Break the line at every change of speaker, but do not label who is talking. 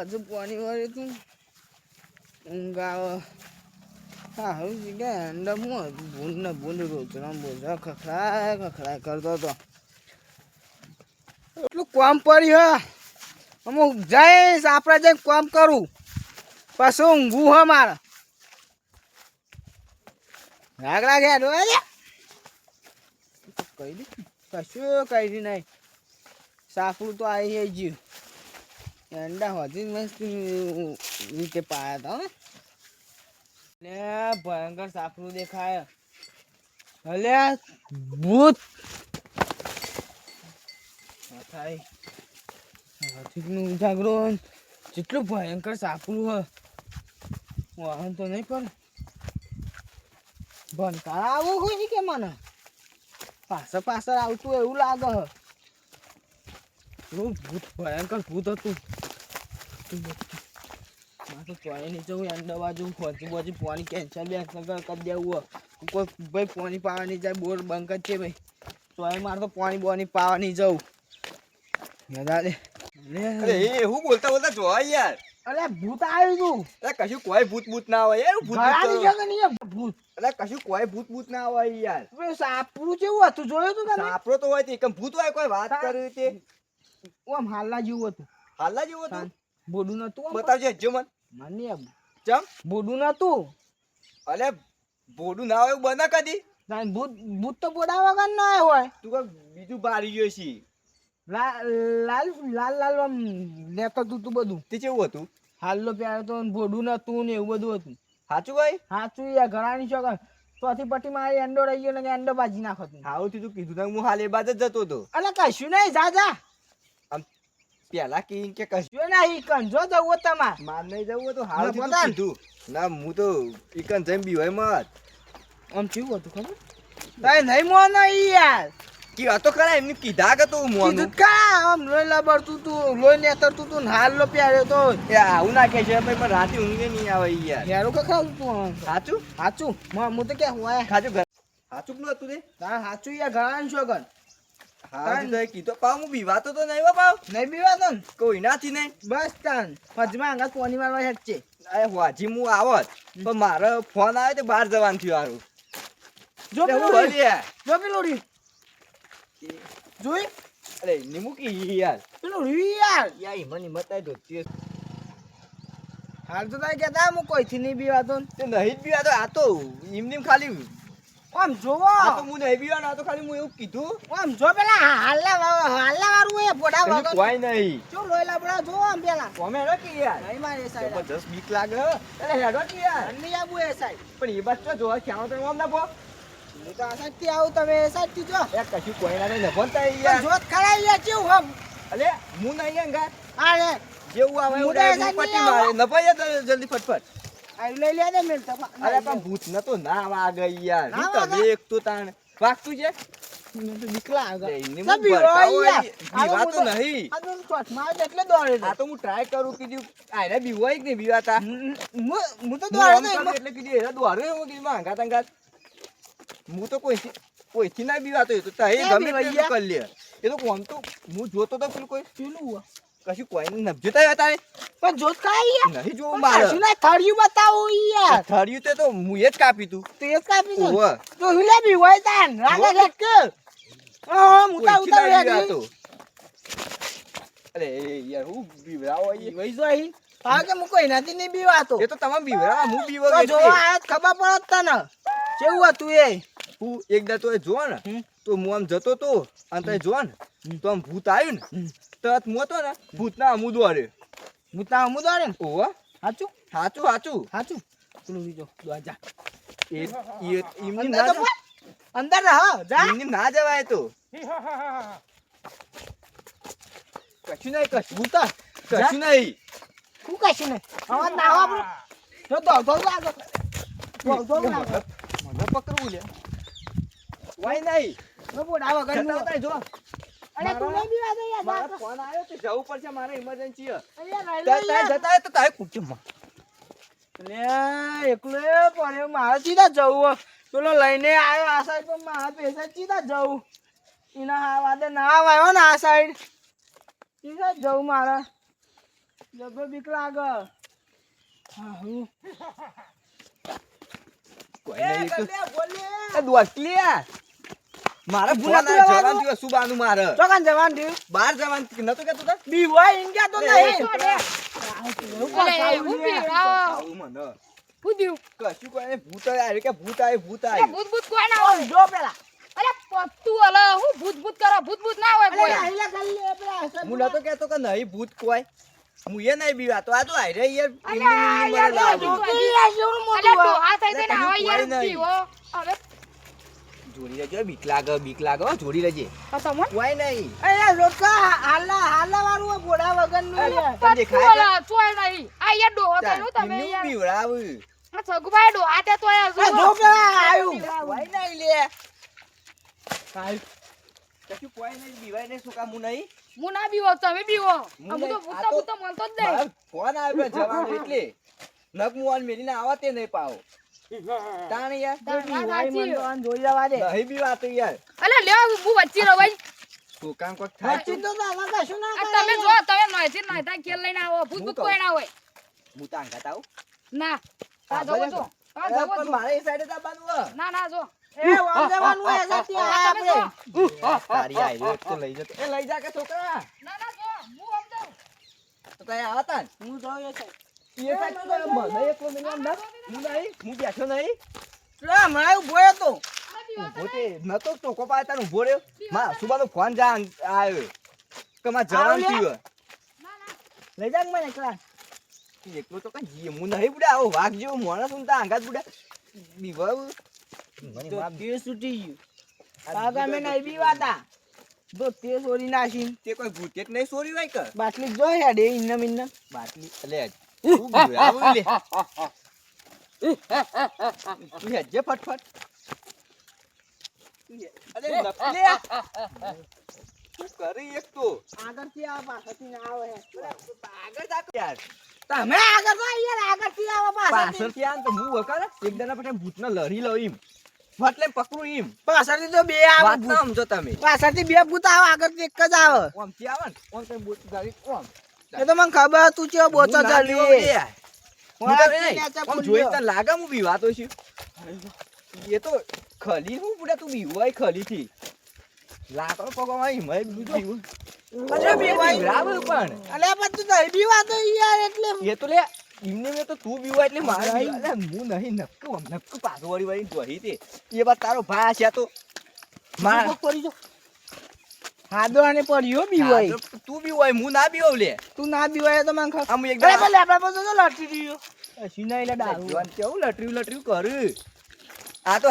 હજુ પાણી વાળી હતું ઊંઘ આવે હા, હવે જગ્યાએ હું ભૂંડ ને ભૂલ રોજના બોજા ખખડાય ખખડાય કરતો હતો એટલું કામ પડ્યું હા. અમુક જઈશ આપણે જઈને કામ કરું. પાછું ઊંઘું હા મારે. રાગડા ગયા ડોળા કહી દી? કશું કહી નહીં. સાફરું તો આવી ગયું અંડા હોતી મસ્ત રીતે પાયા હતા ને ભયંકર સાફરું દેખાય. હલે ભૂત. હાથીનું ઉજાગરો જેટલું ભયંકર સાપરું હ વાહન તો નહીં પણ ભણકાર આવું હોય કે મને. પાછળ પાછળ આવતું એવું લાગે હ. ભૂત, ભયંકર ભૂત હતું. મારે તો ચોય નહીં જવું એન્ડ બાજુ ખોજી બોજી પાણી કેન્સલ બેન્સલ કરી દેવું કોઈ ભાઈ પાણી પાવા નહીં જાય બોર બંધ જ છે ભાઈ. ચોય મારે તો પાણી બોની પાવા નહીં જવું. દાદા
અરે. એ હું બોલતા બોલતા જોવા યાર.
અરે ભૂત આવ્યું તું.
અરે કશું કોઈ ભૂત ભૂત ના હોય યાર ભૂત ભૂત
એ
અરે કશું કોઈ ભૂત ભૂત ના હોય યાર.
સાપરું જેવું હતું જોયું તું તમે?
સાપરો તો હોય તે એકમ ભૂત હોય કોઈ વાત
હા.
કરી તે?
ઓમ હાલના જેવું હતું.
હાલના જેવું હતું?
બોડું નતું
બતાવજે હજુ મન.
મને
ચમ?
બોડું નતું.
અલે બોડું ના હોય એવું બને કદી?
ભૂત ભૂત તો બોડા વગર ના હોય.
તું કઈ બીજું બારી ગયો છી.
લાલ લાલ લાલ આમ લેતો તું તું બધું.
તે કેવું હતું?
હાલ્લો પ્યારો તો ને ભોડું નતું ને એવું બધું હતું.
સાચું ભાઈ
સાચું યાર ઘણાની છોકર ચોથી પટ્ટી માં એંડો રહી ગયો ને એંડો બાજી નાખો
આવું તું કીધું હું હાલ એ બાદ જ જતો હતો.
અલે કશું નહીં જા જા.
પેલા કીન કે કશું?
જો નહીં કંજો જવું તમાર.
માર નહીં જવું તો હાલ
ના,
તું ના હું તો ઈકન જઈને બીવાય મત
આમ કેવું હતું ખબર? તાય નહીં મોનો ઈ યાર.
કી હતો કરા એમને કીધા કે તું
કીધું
મોનું
કા? આમ લોહી લબડતું તું લોહી નેતરતું તું તું હાલ લો પ્યારે તો.
એ આવું નાખે છે ભાઈ પણ રાતે ઊંઘે નહીં આવે ઈ યાર.
યારો કે ખાવ તું.
સાચું
હાચું? મ- હું તો કે હોય
સાચું ઘર? સાચું પેલું હતું તે?
તાર સાચું યાર ઘણાની છોકર
હા તો કીધો. પાવ હું બીવાતો તો નહીં પાવ
નહીં બીવાતો ને?
કોઈ નાથી નહીં.
બસ તાન. મજમાં અંગાત પોની મારવા છે
અરે વાજી હું આવત પણ મારો ફોન આવ્યો તો બહાર જવાનું થયું હારું.
જો
એટલે હું
પેલું રહ્યું.
બોલ્યા.
જો જોઈ?
અરે મૂકી યાર.
પેલું રહ્યું યાર.
યાર હિમત હિમત આવી ધોતી
હાલ તો તારે કહેતા હું કોઈથી નહીં બીવાતો ને.
તે નહીં જ બીવાતો. આ તો એમ ખાલી
આમ જોવો.
આ તો હું નહીં બીવાનો તો ખાલી હું એવું કીધું.
આમ જો પેલા હાલ્લા હાલ્લા વાળું એ પોડા વાગો
કોઈ નહીં.
જો લોયલા બડા જો આમ પેલા.
કોમે હેડો કે યાર
નહીં મારે સાઈડ.
જબરજસ્ત બીક લાગે. અરે હેડો કે યાર
નહીં આબુ એ સાઈડ.
પણ એ બસ તો જોવા ક્યાં તો આમ ના પો
હું તો સાઈડથી આવું તમે સાચી જો.
એ કશું કોઈ ના નહીં
ભણતા
યાર
જોત ખરા યાર કેવું હમ
અલે હું નહીં અંગા
આ રે
જેવું આવે એવું
નહીં
મારે. જ જલ્દી ફટફટ.
લઈ લે મેલ તપા
અરે પણ ભૂત ન તો ના વાગે યાર. હું તમે એક તાણ. વાગતું છે? હું
તો
કોઈ કોઈથી ના બીવાતો એ તો ગમે. કરી લે. એ તો કોમ તો હું જોતો તો પેલું કોઈ.
પેલું.
કશું કોઈ નબજે તારે તારે
પણ જોત ખરા યાર.
નહીં
જો
મારે
કશું ના થળિયું બતાવો યાર.
થળિયું તે તો હું એ જ કાપી તું
તો એ જ કાપી
તું.
તો હિલે બી હોય તાન. રાગે
ઓવે.
હા, મુતા તો ઉતાવળ
ના અરે યાર હું બીવરાવો ઈ.
બીવાઈ જો અહીં. હા કે હું કોઈનાથી નહીં બીવાતો.
એ તો તમામ બીવરા હું બીવો
તો જો આ ખબર પડત તને. કેવું હતું એ?
હું એકદા તો એ જો ને તો હું આમ જતો તો અને તઈ જો ને તો આમ ભૂત આવ્યું ને
હમ.
મોતો ને ભૂતના અમુ દોડે
હું તા હમું ને.
ઓવા
સાચું
સાચું સાચું
સાચું પેલું બીજો, દોડ
એ એ- એમની ના.
અંદર રહો જા.
ઇમની ના જવાય તો કશું નહીં કશું
ભૂતા.
કશું નહીં
શું કશું નહીં. આવા ના આવા આપણું. જો દોડ, દોડ લાગો. દોડ, દોડ લાગો.
મને પકડવું લે વાય નહીં
બોડા વગરનું.
જતા જો
અરે તું નહીં દે યાર,
મારો ફોન આવ્યો તો જવું પડશે મારે ઇમરજન્સી
લો યાર.
જતા તો તારે કુટુંબમાં
લે એકલો પડ્યો મારે સીધા જવું. પેલો લઈને આવ્યો આ સાઈડ પણ મારા પૈસા સીધા જવું. એના હા વાદે ના આવ્યો ને આ સાઈડ સીધા જવું મારે. જબર બીક લાગે. હા હું
કોઈ નહીં
કલ્યા, બોલે.
એ દોસ્તી આ. મારે
ભૂલ?
જવાનું થયું, સુબાનું મારે
ચોકન જવાનું થયું?
બહાર જવાનું નતું કેતું તાર?
બી હોય ઇન્ડિયા તો નહીં.
આવું
થયું?
કશું કોઈ ભૂત આવ્યું કે ભૂત આવ્યું ભૂત આવ્યું
ભૂત ભૂત કોઈ ના હોય
જો પેલા
અલે પત્તું અલે હું ભૂત ભૂત કરો ભૂત ભૂત ના હોય
અલે
કોઈ
ગલ્લે પેલા
હું નતો કેતો કે નહીં ભૂત કોઈ હું એ નહીં બીવાતો આ તો યાર
યાર, જો.
યાર મોટું.
થઈ આવે યાર હવે
જોડી લેજો બીક લાગે બીક લાગે હો, જોડી લેજે.
આ તમને
કોઈ નહીં.
એ લોકા હાલા હાલા વાળું હોય વગરનું
દેખાય
ચોય નહીં. આ યાર ડોહો
ચાલ,
તમે યાર.
બીવડાવું.
આ સગુભાઈ ડો આતે તો
આ જો પેલા આયું.
કોઈ નહીં લે. કશું કોઈ નહીં બીવાય નહીં શું કામ હું નહીં?
હું ના બીવો તમે બીવો.
હું
તો
નહીં,
ભૂત
મન
તો ભૂત જ નહીં
ફોન આવ્યો જવાનો એટલે. નક મુવાન મેલીને આવા તે નહીં પાવો. તાણ યાર
તાર વાત
ભાઈ મને
સાચી.
તો આને જોઈ જવા દે.
નહીં બીવાતું યાર.
અલે લ્યો હું વચ્ચે રહો ભાઈ.
શું કામ કોક થાય?
વચ્ચે
તો
તો કશું ના કરે
તમે જો તમે નોયથી નોયતા ખેલ લઈને આવો ભૂત ભૂત કોઈ ના હોય.
હું તાંગ ખાતા આવું?
ના. આ જવો
ભલે
આ
અરે, પણ મારે એ સાઈડે દાબાનું
ના ના જો.
એ વામ જવાનું હોય એસાથી
આ
આપણે.
તારી આઈ તો લઈ જતો. એ લઈ જા કે છોકરા.
ના ના જો. હું સમજાવું.
તો આવતા
હું જોઉં એ છે.
એ સાઈડ તો મને એકલો નહીં અંદર હું નહીં હું બેઠો નહીં
લે, હમણાં ઊભો રહ્યો તો.
ઊભો તે નતો ટોકો પાડે તાર ઊભો રહ્યો માં સુબાનો ફોન જા આવ્યો કે માં જવાન. થયું
લઈ જા મને એકલા.
એકલો તો કઈ જીએ હું નહીં બુડા આવો વાઘ જેવો માણસ હું તા આંગાત બુડા બીવાવ મને
તો
માફ
તે છૂટી ગયું. કાકા અમે નહીં બીવાતા. જો તે સોરી નાખી.
તે કોઈ ભૂતે જ નહીં સોરી હોય કે
બાટલી જો હેડે ઇન્નમ ઇન્નમ.
બાટલી લે તું બીવાવ લે તું હેજે
ના આવે.
આગળ
તમે આગળ આગળથી આવો,
તો હું વખર એક દાડા પછી ભૂતને લઉં એમ એટલે પકડું એમ
પાછળથી તો બે આવે ભૂત.
સમજો તમે
પાછળથી બે ભૂત આવે આગળથી એક જ આવે
ઓમથી આવે ને બોટ ગાડી ઓમ
એ તો મને ખબર તું ચેવો બોચો ચાલી
હું. જોઈ તને લાગે હું બીવાતો છું? એ તો ખલી હું પૂરા તું બીવાય ખલીથી. લાકડો પગવામાં હિમાય બીજું બીવું
અરે બીવાય.
બીવડાવું પણ.
અલે પણ તું નહીં બીવાતો યાર એટલે
એ તો લે એમને મેં તો તું બીવા એટલે મારે હું નહીં નક્કું નક્કું પાછું વળી વળી જોઈ તે. એ વાત તારો ભાઈ છે તો. મારા.
પડી જો. હાદો અને પડ્યો બીવાય
હા, તો તું બીવાય હું ના બીવાવ લે.
તું ના બીવાય તો મને ખબર.
આમ
અરે
એકદમ
પણ લેપડા પર તો લટી રહ્યો સિનાઈ લે દારૂ.
કેવું લટર્યું લટર્યું કર. આ તો